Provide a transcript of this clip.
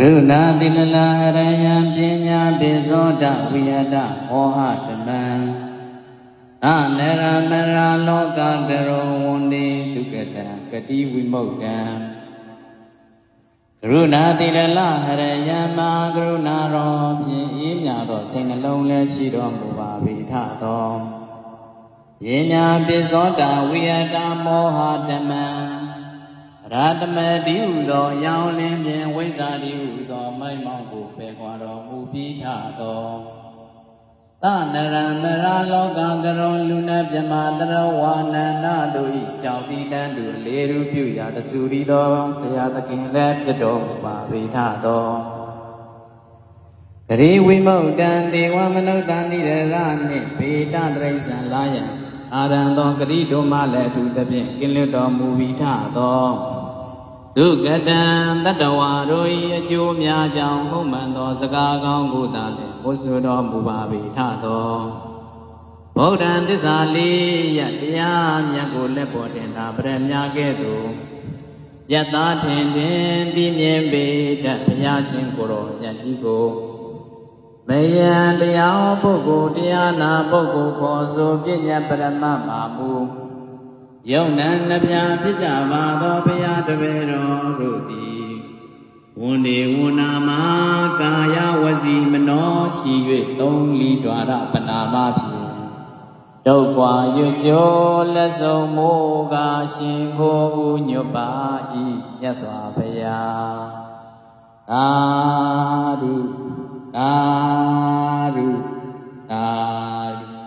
ရုဏာတိလလဟရယံပညာပိဇောတဝိယတဟောဟတမံအနရမရလောကကရောဝန္တိဒုက္ကတံဂတိဝိမု ക്ത ံကရုဏာတိလလဟရယံမာကရုဏာရောဖြင့်အေးမြသောစိတ်နှလုံးလည်းရှိတော်မူပါ၏ထသောယဉ္ညာပိဇောတဝိယတမောဟတမံ ရာတမတိဟုသောရောင်လင်းဖြင့်ဝိဇ္ဇာတိဟုသောမိုက်မောင်ကိုပယ်ခွာတော်မူပြီးထသောသနရံမရလောကကရုံလူနာမြမတရဝါနန္ဒတို့ဤကြောင့်ဒီတန်းသူလေးရူပြုရာတဆူရီသောဆရာသခင်လည်းပြတော်မူပါ၏ထသောဂရိဝိမုတ်တံဒေဝမနုဿာနိရရနှင့်ပေတတရိစ္ဆန်လာယံအာရံသောဂရိတို့မှလည်းအထူးသဖြင့်ကင်းလွတ်တော်မူပြီးထသော ဒုက္ကတံတတဝါတို့၏အကျိုးများကြောင့်မှုမှန်သော စကားကောင်းကိုသာလည်းဘုဆိုတော်မူပါ၏ထသောဗုဒ္ဓံသစ္စာလေးရတရားမြတ်ကိုလက်ပေါ်တင်တာပရမညာကဲ့သို့ယတ္တာထင်တင်တည်မြင်ပေတတ်ဘုရားရှင်ကိုယ်တော်မြတ်ကြီးကိုမယံတရားပုဂ္ဂိုလ်တရားနာပုဂ္ဂိုလ်ခေါ်ဆိုပြညာပရမမာမူ ယုံနံနှပြပြကြပါသောဘုရားတပည့်တော်တို့သည်ဝန္ဒီဝန္နာမကာယဝစီမနောရှိ၍သုံးလီဒွါရပနာမဖြင့်ဒုက္ခရွကျော်လက်ဆုံးမိုးကရှင်ကိုညွတ်ပါဤမြတ်စွာဘုရားသာဓုသာဓုသာဓ